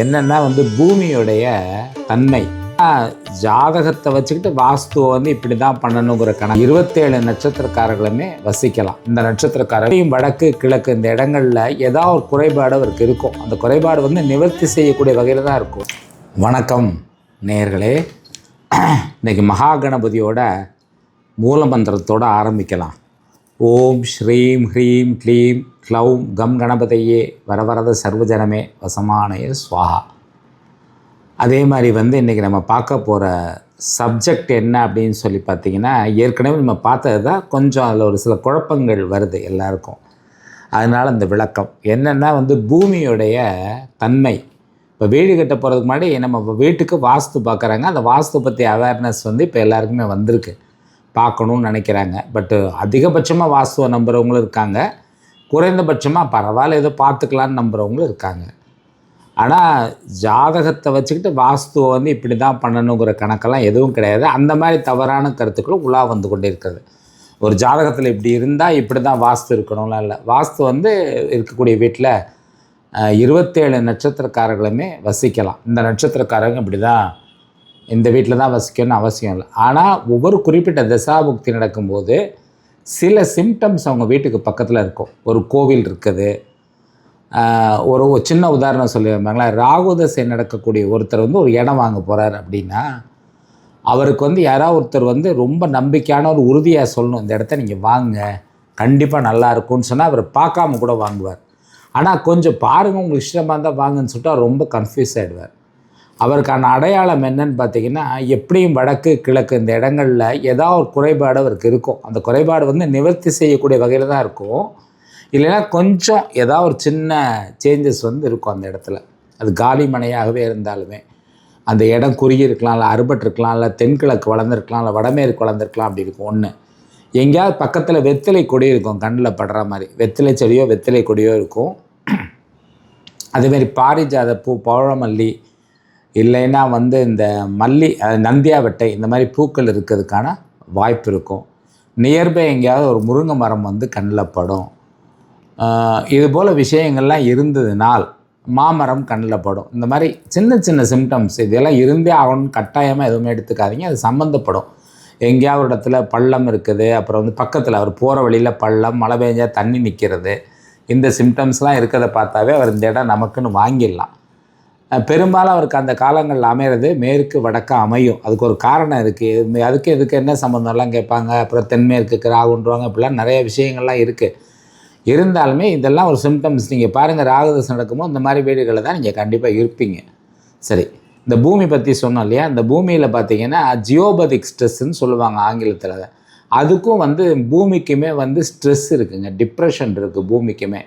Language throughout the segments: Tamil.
என்னன்னா வந்து பூமியுடைய தன்மை. ஜாதகத்தை வச்சுக்கிட்டு வாஸ்துவை வந்து இப்படி தான் பண்ணணுங்கிற கணக்கு. இருபத்தேழு நட்சத்திரக்காரர்களுமே வசிக்கலாம். இந்த நட்சத்திரக்காரரையும் வடக்கு கிழக்கு இந்த இடங்களில் ஏதாவது ஒரு குறைபாடு அவருக்கு இருக்கும். அந்த குறைபாடு வந்து நிவர்த்தி செய்யக்கூடிய வகையில் தான் இருக்கும். வணக்கம் நேர்களே இன்னைக்கு மகா கணபதியோட மூலமந்திரத்தோட ஆரம்பிக்கலாம். ஓம் ஸ்ரீம் ஹ்ரீம் க்ளீம் க்ளௌம் கம் கணபதையே வரவரத சர்வஜனமே வசமானய ஸ்வாஹா அதே மாதிரி வந்து இன்றைக்கி நம்ம பார்க்க போகிற சப்ஜெக்ட் என்ன அப்படின்னு சொல்லி பார்த்தீங்கன்னா ஏற்கனவே நம்ம பார்த்தது தான் கொஞ்சம் அதில் ஒரு சில குழப்பங்கள் வருது எல்லாருக்கும். அதனால் இந்த விளக்கம். என்னென்னா வந்து பூமியுடைய தன்மை. இப்போ வீடு கட்ட போகிறதுக்கு முன்னாடி நம்ம வீட்டுக்கு வாஸ்து பார்க்குறாங்க அந்த வாஸ்து பற்றி அவேர்னஸ் வந்து இப்போ எல்லாருக்குமே வந்திருக்கு. பார்க்கணுன்னு நினைக்கிறாங்க. பட்டு அதிகபட்சமாக வாஸ்துவை நம்புகிறவங்களும் இருக்காங்க. குறைந்தபட்சமாக பரவாயில்ல ஏதோ பார்த்துக்கலான்னு நம்புகிறவங்களும் இருக்காங்க. ஆனால் ஜாதகத்தை வச்சுக்கிட்டு வாஸ்துவை வந்து இப்படி தான் பண்ணணுங்கிற கணக்கெல்லாம் எதுவும் கிடையாது. அந்த மாதிரி தவறான கருத்துக்களும் உலா வந்து கொண்டே இருக்கிறது. ஒரு ஜாதகத்தில் இப்படி இருந்தால் இப்படி தான் வாஸ்து இருக்கணும்லாம் இல்லை. வாஸ்து வந்து இருக்கக்கூடிய வீட்டில் இருபத்தேழு நட்சத்திரக்காரர்களுமே வசிக்கலாம். இந்த நட்சத்திரக்காரங்க இப்படி தான் இந்த வீட்டில் தான் வசிக்கணும்னு அவசியம் இல்லை. ஆனால் ஒவ்வொரு குறிப்பிட்ட தசாபுக்தி நடக்கும்போது சில சிம்டம்ஸ் அவங்க வீட்டுக்கு பக்கத்தில் இருக்கும். ஒரு கோவில் இருக்குது. ஒரு ஒரு சின்ன உதாரணம் சொல்லியிருப்பாங்களா ராகுதசை நடக்கக்கூடிய ஒருத்தர் வந்து ஒரு இடம் வாங்க போகிறார் அப்படின்னா அவருக்கு வந்து யாராவது ஒருத்தர் வந்து ரொம்ப நம்பிக்கையான ஒரு உறுதியாக சொல்லணும். இந்த இடத்த நீங்கள் வாங்க கண்டிப்பாக நல்லா இருக்கும்னு சொன்னால் அவர் பார்க்காம கூட வாங்குவார். ஆனால் கொஞ்சம் பாருங்கள் உங்களுக்கு இஷ்டமாக இருந்தால் வாங்கன்னு சொல்லிட்டு அவர் ரொம்ப கன்ஃபியூஸ் ஆகிடுவார் அவருக்கான அடையாளம் என்னன்னு பார்த்தீங்கன்னா எப்படியும் வடக்கு கிழக்கு இந்த இடங்களில் ஏதாவது ஒரு குறைபாடு அவருக்கு இருக்கும். அந்த குறைபாடு வந்து நிவர்த்தி செய்யக்கூடிய வகையில் தான் இருக்கும். இல்லைன்னா கொஞ்சம் ஏதாவது ஒரு சின்ன சேஞ்சஸ் வந்து இருக்கும் அந்த இடத்துல. அது காலி மனையாகவே இருந்தாலுமே. அந்த இடம் குறுகியிருக்கலாம் இல்லை அறுபட்டிருக்கலாம் இல்லை தென்கிழக்கு வளர்ந்துருக்கலாம் இல்லை வடமேற்கு வளர்ந்துருக்கலாம் அப்படி இருக்கும். ஒன்று எங்கேயாவது பக்கத்தில் வெத்திலை கொடி இருக்கும் கண்ணில் படுற மாதிரி. வெத்திலை செடியோ வெத்திலை கொடியோ இருக்கும். அதேமாரி பாரிஜாத பூ பவழமல்லி இல்லைன்னா வந்து இந்த மல்லி நந்தியாவட்டை இந்த மாதிரி பூக்கள் இருக்கிறதுக்கான வாய்ப்பு இருக்கும். நியர்பை எங்கேயாவது ஒரு முருங்கை மரம் வந்து கண்ணில் படும். இதுபோல் இது போல் விஷயங்கள்லாம் இருந்ததுனால் மாமரம் கண்ணில் படும். இந்த மாதிரி சின்ன சின்ன சிம்டம்ஸ் இதெல்லாம் இருந்தே ஆகணும்னு கட்டாயமாக எதுவுமே எடுத்துக்காதீங்க. அது சம்மந்தப்படும் எங்கேயாவது ஒரு இடத்துல பள்ளம் இருக்குது. அப்புறம் வந்து பக்கத்தில் அவர் போகிற வழியில் பள்ளம் மழை பெஞ்சா தண்ணி நிற்கிறது இந்த சிம்டம்ஸ்லாம் இருக்கிறத பார்த்தாவே அவர் இந்த இடம் நமக்குன்னு வாங்கிடலாம். பெரும்பாலும் அவருக்கு அந்த காலங்களில் அமையிறது மேற்கு வடக்க அமையும். அதுக்கு ஒரு காரணம் இருக்குது அதுக்கு இதுக்கு என்ன சம்மந்தம்லாம் கேட்பாங்க? அப்புறம் தென்மேற்குக்கு ராகுன்றவாங்க இப்படிலாம் நிறைய விஷயங்கள்லாம் இருக்குது இருந்தாலுமே இதெல்லாம் ஒரு சிம்டம்ஸ் நீங்கள் பாருங்கள் ராகுதசம் நடக்கும்போது இந்த மாதிரி வீடுகளில் தான் நீங்கள் கண்டிப்பாக இருப்பீங்க. சரி இந்த பூமி பற்றி சொன்னோம் இல்லையா? இந்த பூமியில் பார்த்தீங்கன்னா ஜியோபதிக் ஸ்ட்ரெஸ்ன்னு சொல்லுவாங்க ஆங்கிலத்தில். அதுக்கும் வந்து பூமிக்குமே வந்து ஸ்ட்ரெஸ் இருக்குங்க. டிப்ரெஷன் இருக்குது பூமிக்குமே.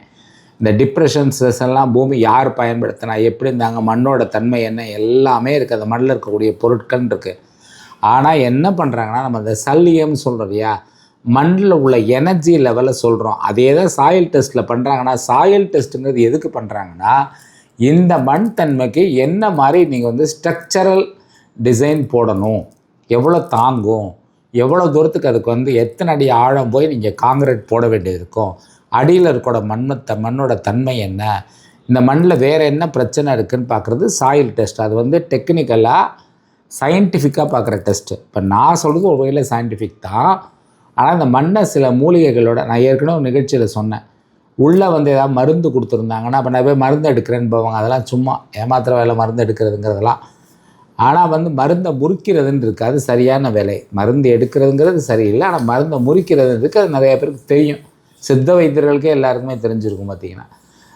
இந்த டிப்ரெஷன் ஸ்ட்ரெஸ் எல்லாம் பூமி யார் பயன்படுத்தினா எப்படி இருந்தாங்க மண்ணோட தன்மை என்ன எல்லாமே இருக்குது அந்த மண்ணில் இருக்கக்கூடிய பொருட்கள் இருக்குது ஆனால் என்ன பண்ணுறாங்கன்னா நம்ம இந்த சல்லியம் சொல்கிறோம் இல்லையா? மண்ணில் உள்ள எனர்ஜி லெவலை சொல்கிறோம் அதே தான் சாயில் டெஸ்ட்டில் பண்ணுறாங்கன்னா சாயில் டெஸ்ட்டுங்கிறது எதுக்கு பண்ணுறாங்கன்னா இந்த மண் தன்மைக்கு என்ன மாதிரி நீங்கள் வந்து ஸ்ட்ரக்சரல் டிசைன் போடணும்? எவ்வளோ தாங்கும்? எவ்வளோ தூரத்துக்கு அதுக்கு வந்து எத்தனை அடி ஆழம் போய் நீங்கள் காங்கிரீட் போட வேண்டியது இருக்கும்? அடியில் இருக்கோட மண்ணத்தை மண்ணோட தன்மை என்ன? இந்த மண்ணில் வேறு என்ன பிரச்சனை இருக்குதுன்னு பார்க்குறது சாயில் டெஸ்ட் அது வந்து டெக்னிக்கலாக சயின்டிஃபிக்காக பார்க்குற டெஸ்ட்டு இப்போ நான் சொல்கிறது ஒரு வகையில் சயின்டிஃபிக் தான். ஆனால் இந்த மண்ணை சில மூலிகைகளோட நான் ஏற்கனவே ஒரு நிகழ்ச்சியில் சொன்னேன். உள்ளே வந்து ஏதாவது மருந்து கொடுத்துருந்தாங்கன்னா அப்போ நான் போய் மருந்து எடுக்கிறேன்னு போவாங்க. அதெல்லாம் சும்மா ஏமாத்திர வேலை மருந்து எடுக்கிறதுங்கிறதெல்லாம். ஆனால் வந்து மருந்தை முறிக்கிறதுன்னு இருக்குது அது சரியான வேலை. மருந்து எடுக்கிறதுங்கிறது சரியில்லை. ஆனால் மருந்தை முறிக்கிறது இருக்குது அது நிறைய பேருக்கு தெரியும். சித்த வைத்தியர்களுக்கே எல்லாருக்குமே தெரிஞ்சிருக்கும் பார்த்தீங்கன்னா.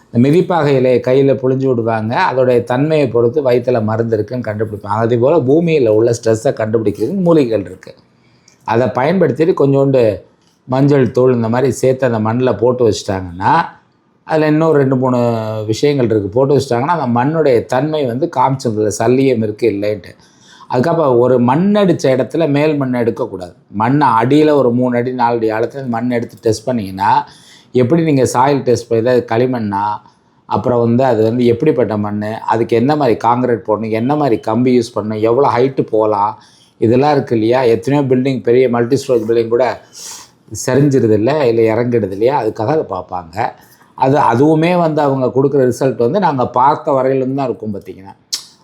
இந்த மிதிப்பாக இலையை கையில் புழிஞ்சு விடுவாங்க. அதோடைய தன்மையை பொறுத்து வயிற்றில் மருந்து இருக்குன்னு கண்டுபிடிப்பாங்க. அதே போல் பூமியில் உள்ள ஸ்ட்ரெஸ்ஸை கண்டுபிடிக்கிறதுக்கு மூலிகைகள் இருக்குது அதை பயன்படுத்திட்டு கொஞ்சோண்டு மஞ்சள் தூள் இந்த மாதிரி சேர்த்து அந்த மண்ணில் போட்டு வச்சிட்டாங்கன்னா அதில் இன்னும் ரெண்டு மூணு விஷயங்கள் இருக்குது போட்டு வச்சிட்டாங்கன்னா அந்த மண்ணுடைய தன்மை வந்து காமிச்சிருந்தது சல்லியம் இருக்குது இல்லைன்ட்டு. அதுக்கப்புறம் ஒரு மண் அடித்த இடத்துல மேல் மண் எடுக்கக்கூடாது. மண்ணை அடியில் ஒரு மூணு அடி நாலு அடி ஆழத்தில் மண் எடுத்து டெஸ்ட் பண்ணிங்கன்னா எப்படி நீங்கள் சாயில் டெஸ்ட் பண்ணி களிமண்ணா அப்புறம் வந்து அது வந்து எப்படிப்பட்ட மண் அதுக்கு என்ன மாதிரி காங்கிரீட் போடணும் என்ன மாதிரி கம்பி யூஸ் பண்ணணும் எவ்வளோ ஹைட்டு போகலாம் இதெல்லாம் இருக்குது இல்லையா? எத்தனையோ பில்டிங் பெரிய மல்டி ஸ்டோரேஜ் பில்டிங் கூட சரிஞ்சிருது இல்லை இல்லை இறங்கிடுது இல்லையா அதுக்காக அதை பார்ப்பாங்க. அது அதுவுமே வந்து அவங்க கொடுக்குற ரிசல்ட் வந்து நாங்கள் பார்த்த வரையிலும் தான் இருக்கும் பார்த்திங்கன்னா.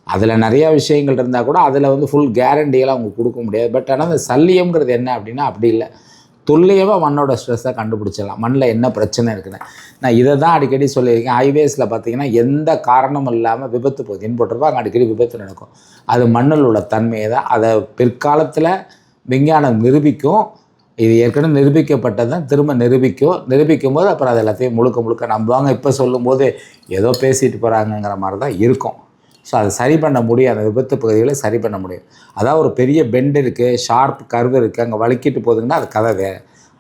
அதில் நிறையா விஷயங்கள் இருந்தால் கூட அதில் வந்து ஃபுல் கேரண்டியெல்லாம் அவங்க கொடுக்க முடியாது. பட் ஆனால் அந்த சல்லியம்ங்கிறது என்ன அப்படின்னா அப்படி இல்லை. துல்லியமாக மண்ணோட ஸ்ட்ரெஸ்ஸை கண்டுபிடிச்சிடலாம். மண்ணில் என்ன பிரச்சனை இருக்குன்னு. நான் இதை தான் அடிக்கடி சொல்லியிருக்கேன். ஹைவேஸில் பார்த்தீங்கன்னா எந்த காரணமும் இல்லாமல் விபத்து போகுதுன்னு போட்டிருப்பாங்க அடிக்கடி விபத்து நடக்கும். அது மண்ணில் உள்ள தன்மையை தான். அதை பிற்காலத்தில் விஞ்ஞானம் நிரூபிக்கும். இது ஏற்கனவே நிரூபிக்கப்பட்டது தான். திரும்ப நிரூபிக்கும். நிரூபிக்கும் போது அப்புறம் அது எல்லாத்தையும் முழுக்க முழுக்க நம்புவாங்க. இப்போ சொல்லும்போது ஏதோ பேசிட்டு போகிறாங்கங்கிற மாதிரி தான் இருக்கும். ஸோ அதை சரி பண்ண முடியும். அந்த விபத்து பகுதிகளை சரி பண்ண முடியும். அதாவது ஒரு பெரிய பெண்ட் இருக்குது ஷார்ப் கர்வ் இருக்குது அங்கே வலிக்கிட்டு போகுதுங்கன்னா அது கதவு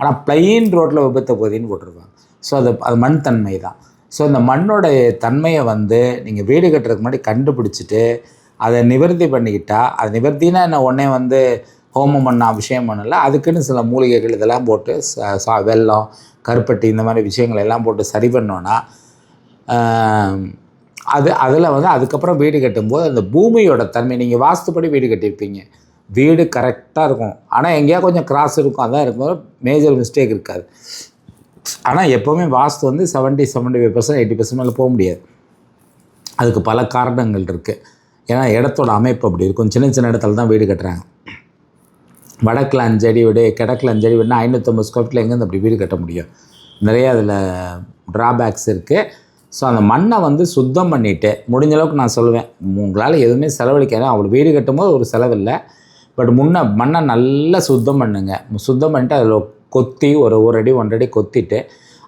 ஆனால் பிளெயின் ரோட்டில் விபத்து பகுதின்னு போட்டிருப்பாங்க. ஸோ அது அது மண் தன்மை தான். ஸோ இந்த மண்ணோட தன்மையை வந்து நீங்கள் வீடு கட்டுறதுக்கு முன்னாடி கண்டுபிடிச்சிட்டு அதை நிவர்த்தி பண்ணிக்கிட்டால் அது நிவர்த்தினா என்ன? உடனே வந்து ஹோமம் பண்ண அபிஷேகம் பண்ணல. அதுக்குன்னு சில மூலிகைகள் இதெல்லாம் போட்டு ச- சா வெல்லம் கருப்பட்டி இந்த மாதிரி விஷயங்கள் எல்லாம் போட்டு சரி பண்ணோன்னா அது அதில் வந்து அதுக்கப்புறம் வீடு கட்டும்போது அந்த பூமியோட தன்மை நீங்கள் வாஸ்துப்படி வீடு கட்டியிருப்பீங்க. வீடு கரெக்டாக இருக்கும். ஆனால் எங்கேயா கொஞ்சம் கிராஸ் இருக்கும். அதான் இருக்கும் மேஜர் மிஸ்டேக் இருக்காது. ஆனால் எப்போவுமே வாஸ்து வந்து seventy seventy five percent eighty percent மேலே போக முடியாது. அதுக்கு பல காரணங்கள் இருக்குது ஏன்னா இடத்தோட அமைப்பு அப்படி இருக்கும். சின்ன சின்ன இடத்துல தான் வீடு கட்டுறாங்க. வடக்கில் அஞ்சடி வீடு கிடக்கில் அஞ்சடி வீடுனா ஐநூற்றம்பது ஸ்கொயர் ஃபீட்டில் எங்கேருந்து அப்படி வீடு கட்ட முடியும்? நிறைய அதில் ட்ராபேக்ஸ் இருக்குது ஸோ அந்த மண்ணை வந்து சுத்தம் பண்ணிவிட்டு முடிஞ்ச அளவுக்கு நான் சொல்லுவேன் உங்களால் எதுவுமே செலவழிக்காது அவ்வளோ வீடு கட்டும்போது ஒரு செலவில்லை. பட் முன்ன மண்ணை நல்லா சுத்தம் பண்ணுங்கள் சுத்தம் பண்ணிட்டு அதில் கொத்தி ஒரு ஒரு அடி ஒன்றடி கொத்திட்டு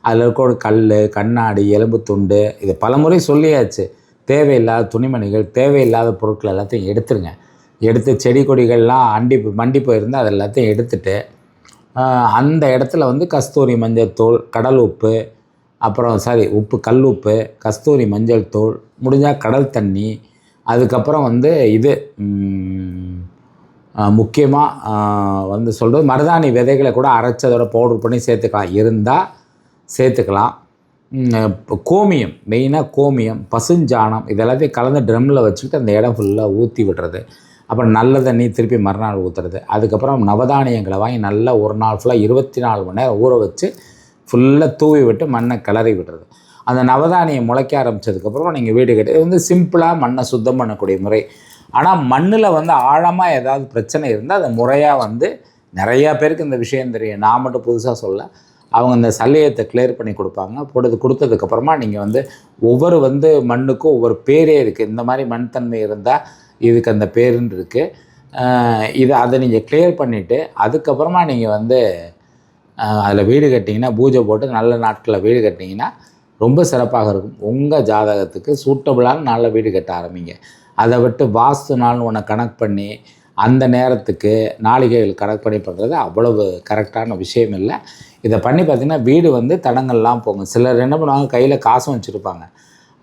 அதில் இருக்க ஒரு கல் கண்ணாடி எலும்பு துண்டு இது பலமுறை சொல்லியாச்சு. தேவையில்லாத துணிமணிகள் தேவையில்லாத பொருட்கள் எல்லாத்தையும் எடுத்துருங்க. எடுத்து செடி கொடிகள்லாம் அண்டி மண்டி போயிருந்தால் அது எல்லாத்தையும் எடுத்துட்டு அந்த இடத்துல வந்து கஸ்தூரி மஞ்சள் தூள் கடல் உப்பு அப்புறம் சாரி உப்பு கல் உப்பு கஸ்தூரி மஞ்சள் தூள் முடிஞ்சால் கடல் தண்ணி அதுக்கப்புறம் வந்து இது முக்கியமாக வந்து சொல்கிறது மருதாணி விதைகளை கூட அரைச்சதோட பவுடர் பண்ணி சேர்த்துக்கலாம். இருந்தால் சேர்த்துக்கலாம். கோமியம் மெயினாக கோமியம் பசுஞ்சாணம் இதெல்லாத்தையும் கலந்து ட்ரம்மில் வச்சுக்கிட்டு அந்த இடம் ஃபுல்லாக ஊற்றி விடுறது. அப்புறம் நல்ல தண்ணி திருப்பி மறுநாள் ஊற்றுறது அதுக்கப்புறம் நவதானியங்களை வாங்கி நல்லா ஒரு நாள் ஃபுல்லாக இருபத்தி நாலு மணி நேரம் ஊற வச்சு ஃபுல்லாக தூவி விட்டு மண்ணை கிளறி விடுறது. அந்த நவதானியை முளைக்க ஆரம்பிச்சதுக்கப்புறம் நீங்கள் வீடு கட்டி இது வந்து சிம்பிளாக மண்ணை சுத்தம் பண்ணக்கூடிய முறை. ஆனால் மண்ணில் வந்து ஆழமாக ஏதாவது பிரச்சனை இருந்தால் அதை முறையாக வந்து நிறையா பேருக்கு இந்த விஷயம் தெரியும். நான் மட்டும் புதுசாக சொல்ல அவங்க இந்த சல்லியத்தை கிளியர் பண்ணி கொடுப்பாங்க. போட்டது கொடுத்ததுக்கப்புறமா நீங்கள் வந்து ஒவ்வொரு வந்து மண்ணுக்கும் ஒவ்வொரு பேரே இருக்குது இந்த மாதிரி மண் தன்மை இருந்தால் இதுக்கு அந்த பேருன்னு இருக்குது இது அதை நீங்கள் கிளியர் பண்ணிவிட்டு அதுக்கப்புறமா நீங்கள் வந்து அதில் வீடு கட்டிங்கன்னா பூஜை போட்டு நல்ல நாட்களில் வீடு கட்டிங்கன்னா ரொம்ப சிறப்பாக இருக்கும். உங்கள் ஜாதகத்துக்கு சூட்டபுளான நல்ல வீடு கட்ட ஆரம்பிங்க. அதை விட்டு வாஸ்து நாள்னு ஒன்று கணக்கு பண்ணி அந்த நேரத்துக்கு நாளிகைகள் கணக்கு பண்ணி பண்ணுறது அவ்வளவு கரெக்டான விஷயம் இல்லை. இதை பண்ணி பார்த்திங்கன்னா வீடு வந்து தடங்கள்லாம் போகும். சிலர் என்ன பண்ணுவாங்க கையில் காசும் வச்சுருப்பாங்க.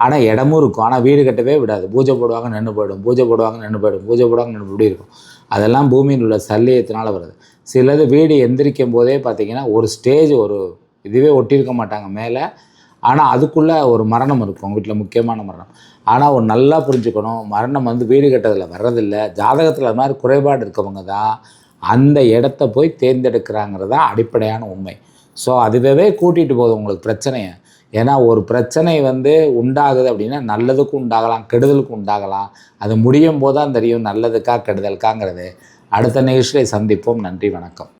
ஆனால் இடமும் இருக்கும். ஆனால் வீடு கட்டவே விடாது. பூஜை போடுவாங்க நின்று போயிடும். பூஜை போடுவாங்க நின்று போயிடும். பூஜை போடுவாங்க நின்று இப்படி இருக்கும். அதெல்லாம் பூமியில் உள்ள சல்லியத்தினால் வருது. சிலது வீடு எந்திரிக்கும் போதே பார்த்திங்கன்னா ஒரு ஸ்டேஜ் ஒரு இதுவே ஒட்டியிருக்க மாட்டாங்க மேலே. ஆனால் அதுக்குள்ளே ஒரு மரணம் இருக்கும் உங்கள் வீட்டில் முக்கியமான மரணம். ஆனால் ஒரு நல்லா புரிஞ்சுக்கணும் மரணம் வந்து வீடு கட்டதில் வர்றதில்ல. ஜாதகத்தில் அது மாதிரி குறைபாடு இருக்கவங்க தான் அந்த இடத்த போய் தேர்ந்தெடுக்கிறாங்கிறது தான் அடிப்படையான உண்மை. ஸோ அதுவே கூட்டிகிட்டு போகுது உங்களுக்கு பிரச்சனையை. ஏன்னா ஒரு பிரச்சனை வந்து உண்டாகுது அப்படின்னா நல்லதுக்கும் உண்டாகலாம் கெடுதலுக்கும் உண்டாகலாம். அது முடியும் போது தான் தெரியும் நல்லதுக்கா கெடுதலுக்காங்கிறது. அடுத்த நிகழ்ச்சியை சந்திப்போம். நன்றி வணக்கம்.